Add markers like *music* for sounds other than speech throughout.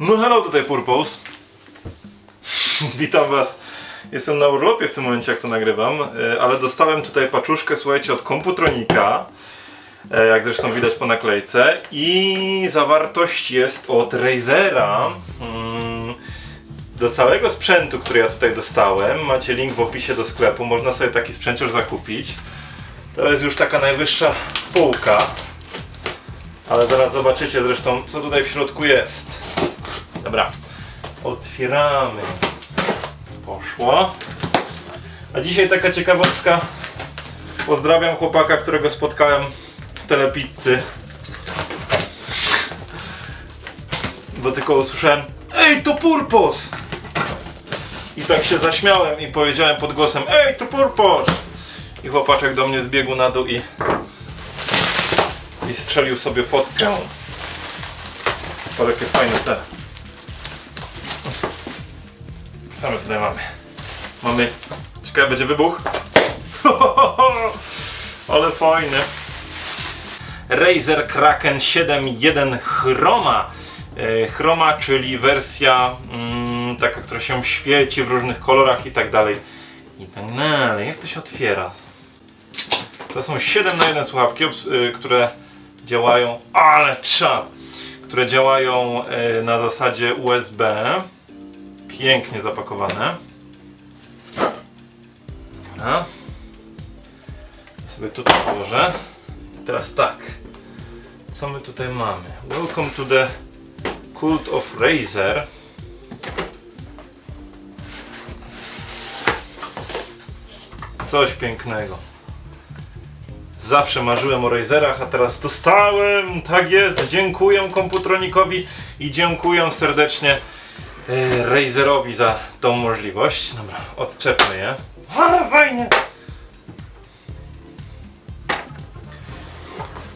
No hello, tutaj Purpose. *laughs* Witam was. Jestem na urlopie w tym momencie, jak to nagrywam, e, ale dostałem tutaj paczuszkę, słuchajcie, od Komputronika, e, jak zresztą widać po naklejce i zawartość jest od Razera. Mm, Do całego sprzętu, który ja tutaj dostałem, macie link w opisie do sklepu, można sobie taki sprzęcior zakupić. To jest już taka najwyższa półka. Ale zaraz zobaczycie zresztą, co tutaj w środku jest. Dobra, otwieramy. Poszło. A dzisiaj taka ciekawostka. Pozdrawiam chłopaka, którego spotkałem w telepizzy. Bo tylko usłyszałem Ej, to Purpos! I tak się zaśmiałem i powiedziałem pod głosem Ej, to Purpos! I chłopaczek do mnie zbiegł na dół i i strzelił sobie fotkę. To jakie fajne te. Co my tutaj mamy? Mamy. Ciekawe, będzie wybuch. *laughs* Ale fajny. Razer Kraken 7.1 Chroma. E, Chroma, czyli wersja mm, taka, która się świeci w różnych kolorach i tak dalej. I tak dalej. Jak to się otwiera? To są 7 na 1 słuchawki, y, które działają, ale czad, które działają y, na zasadzie USB. Pięknie zapakowane. Dobra. Sobie tutaj położę. Teraz tak. Co my tutaj mamy? Welcome to the Cult of Razer. Coś pięknego. Zawsze marzyłem o Razerach, a teraz dostałem! Tak jest! Dziękuję Komputronikowi i dziękuję serdecznie Razerowi za tą możliwość. Dobra, odczepmy je. Ale fajnie!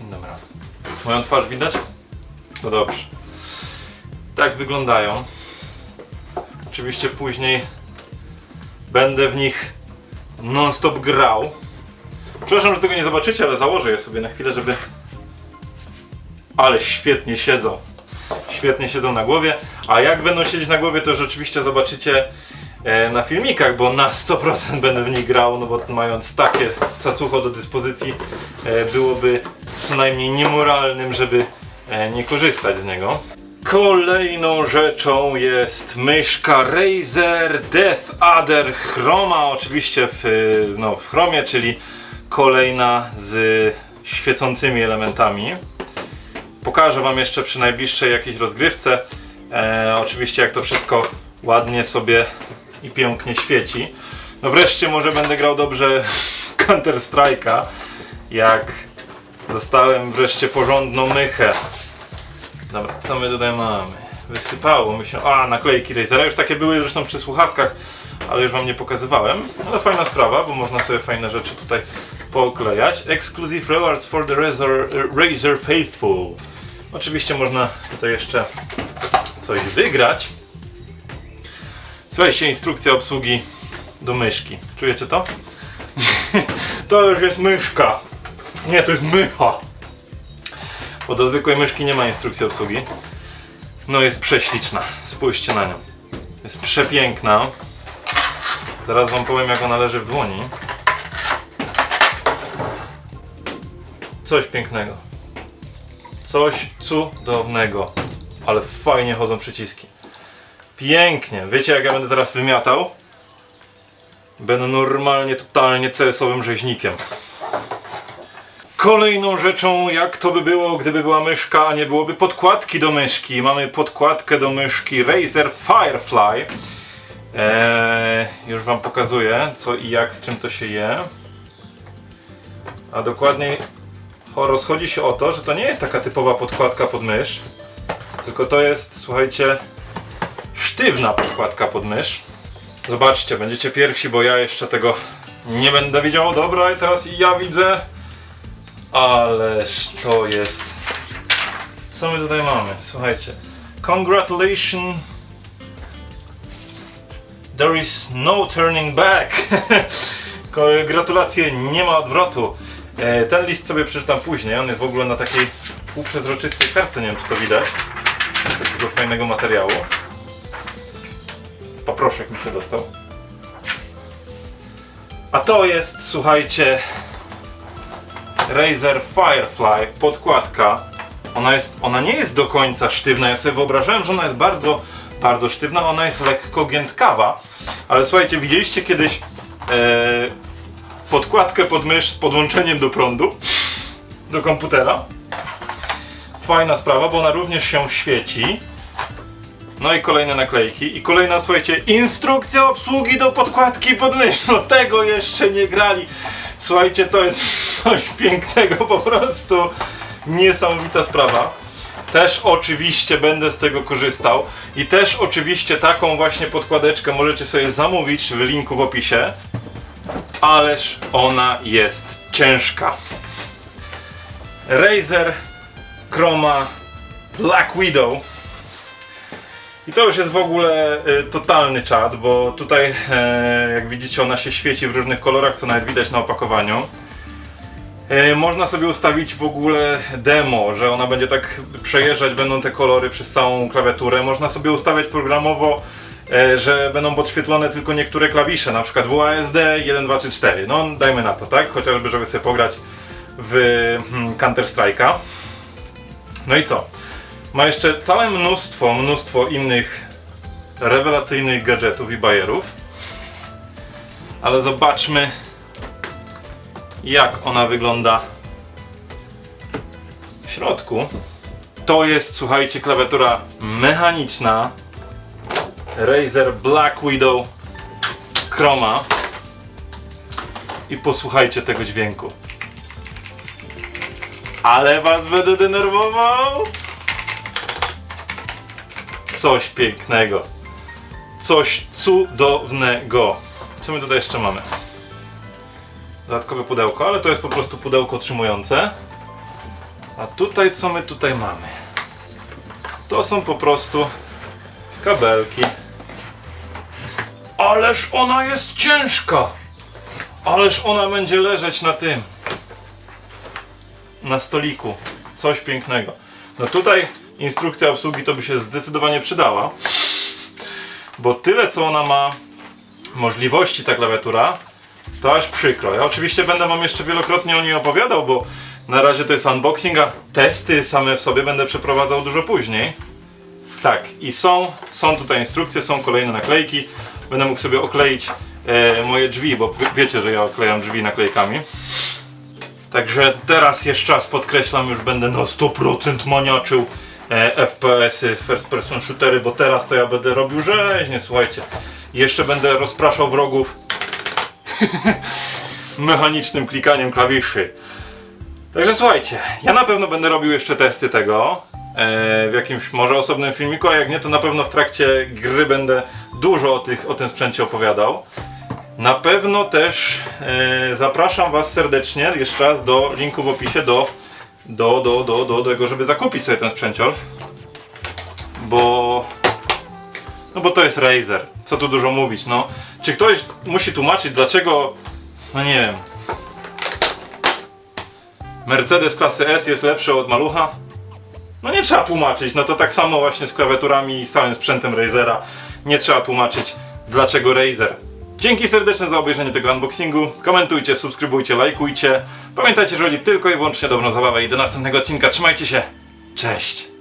Dobra. Moją twarz widać? No dobrze. Tak wyglądają. Oczywiście później będę w nich non-stop grał. Przepraszam, że tego nie zobaczycie, ale założę je sobie na chwilę, żeby... Ale świetnie siedzą. Świetnie siedzą na głowie. A jak będą siedzieć na głowie, to już oczywiście zobaczycie e, na filmikach, bo na 100% będę w nich grał, no bo mając takie cacucho do dyspozycji, e, byłoby co najmniej niemoralnym, żeby e, nie korzystać z niego. Kolejną rzeczą jest myszka Razer Death Adder Chroma, oczywiście w, no, w chromie, czyli kolejna z świecącymi elementami. Pokażę Wam jeszcze przy najbliższej jakiejś rozgrywce. E, oczywiście jak to wszystko ładnie sobie i pięknie świeci. No wreszcie może będę grał dobrze Counter Strike'a, jak dostałem wreszcie porządną mychę. Dobra, co my tutaj mamy? Wysypało mi się. A, naklejki Razera. Już takie były zresztą przy słuchawkach, ale już wam nie pokazywałem. Ale fajna sprawa, bo można sobie fajne rzeczy tutaj pooklejać. Exclusive rewards for the Razer Faithful. Oczywiście można tutaj jeszcze coś wygrać. Słuchajcie, instrukcja obsługi do myszki. Czujecie to? *laughs* to już jest myszka. Nie, to jest mycha. Bo do zwykłej myszki nie ma instrukcji obsługi. No jest prześliczna. Spójrzcie na nią. Jest przepiękna. Zaraz wam powiem jak ona leży w dłoni. Coś pięknego. Coś cudownego. Ale fajnie chodzą przyciski. Pięknie. Wiecie jak ja będę teraz wymiatał? Będę normalnie, totalnie CS-owym rzeźnikiem. Kolejną rzeczą, jak to by było, gdyby była myszka, a nie byłoby podkładki do myszki. Mamy podkładkę do myszki Razer Firefly. Eee, już Wam pokazuję, co i jak, z czym to się je. A dokładniej rozchodzi się o to, że to nie jest taka typowa podkładka pod mysz, tylko to jest, słuchajcie, sztywna podkładka pod mysz. Zobaczcie, będziecie pierwsi, bo ja jeszcze tego nie będę widział. Dobra, i teraz i ja widzę. Ależ to jest. Co my tutaj mamy? Słuchajcie. Congratulations. There is no turning back. *laughs* Gratulacje, nie ma odwrotu. E, Ten list sobie przeczytam później. On jest w ogóle na takiej półprzezroczystej kartce, nie wiem czy to widać. takiego fajnego materiału. Poproszę, jak mi się dostał. A to jest, słuchajcie, Razer Firefly podkładka. Ona, jest, ona nie jest do końca sztywna. Ja sobie wyobrażałem, że ona jest bardzo, bardzo sztywna. Ona jest lekko giętkawa. Ale słuchajcie, widzieliście kiedyś e, podkładkę pod mysz z podłączeniem do prądu? Do komputera? Fajna sprawa, bo ona również się świeci. No i kolejne naklejki. I kolejna, słuchajcie, instrukcja obsługi do podkładki pod mysz. No tego jeszcze nie grali. Słuchajcie, to jest *laughs* coś pięknego po prostu. Niesamowita sprawa. Też oczywiście będę z tego korzystał. I też oczywiście taką właśnie podkładeczkę możecie sobie zamówić w linku w opisie. Ależ ona jest ciężka. Razer Chroma Black Widow i to już jest w ogóle y, totalny czad, bo tutaj, e, jak widzicie, ona się świeci w różnych kolorach, co nawet widać na opakowaniu. E, można sobie ustawić w ogóle demo, że ona będzie tak przejeżdżać, będą te kolory przez całą klawiaturę. Można sobie ustawiać programowo, że będą podświetlone tylko niektóre klawisze, na przykład WASD 1, 2 czy 4. No dajmy na to, tak? Chociażby, żeby sobie pograć w hmm, Counter Strike'a. No i co? Ma jeszcze całe mnóstwo, mnóstwo innych rewelacyjnych gadżetów i bajerów. Ale zobaczmy, jak ona wygląda w środku. To jest, słuchajcie, klawiatura mechaniczna Razer Black Widow Chroma. I posłuchajcie tego dźwięku. Ale was będę denerwował! Coś pięknego. Coś cudownego. Co my tutaj jeszcze mamy? Dodatkowe pudełko, ale to jest po prostu pudełko trzymujące. A tutaj co my tutaj mamy? To są po prostu kabelki. Ależ ona jest ciężka! Ależ ona będzie leżeć na tym. Na stoliku. Coś pięknego. No tutaj instrukcja obsługi to by się zdecydowanie przydała. Bo tyle co ona ma możliwości ta klawiatura, to aż przykro. Ja oczywiście będę wam jeszcze wielokrotnie o niej opowiadał, bo na razie to jest unboxing, a testy same w sobie będę przeprowadzał dużo później. Tak, i są, są tutaj instrukcje, są kolejne naklejki. Będę mógł sobie okleić e, moje drzwi, bo wiecie, że ja oklejam drzwi naklejkami. Także teraz jeszcze raz podkreślam, już będę na 100% maniaczył e, FPS-y, first person shootery, bo teraz to ja będę robił rzeźnie, słuchajcie. Jeszcze będę rozpraszał wrogów *laughs* mechanicznym klikaniem klawiszy. Także słuchajcie, ja na pewno będę robił jeszcze testy tego e, w jakimś może osobnym filmiku, a jak nie, to na pewno w trakcie gry będę dużo o, tych, o tym sprzęcie opowiadał. Na pewno też e, zapraszam Was serdecznie jeszcze raz do linku w opisie do, do, do, do, do, tego, żeby zakupić sobie ten sprzęcior. Bo no bo to jest Razer. Co tu dużo mówić, no. Czy ktoś musi tłumaczyć dlaczego, no nie wiem. Mercedes klasy S jest lepszy od malucha? No nie trzeba tłumaczyć, no to tak samo właśnie z klawiaturami i z całym sprzętem Razera. Nie trzeba tłumaczyć dlaczego Razer. Dzięki serdeczne za obejrzenie tego unboxingu. Komentujcie, subskrybujcie, lajkujcie. Pamiętajcie, że chodzi tylko i wyłącznie dobrą zabawę i do następnego odcinka. Trzymajcie się. Cześć.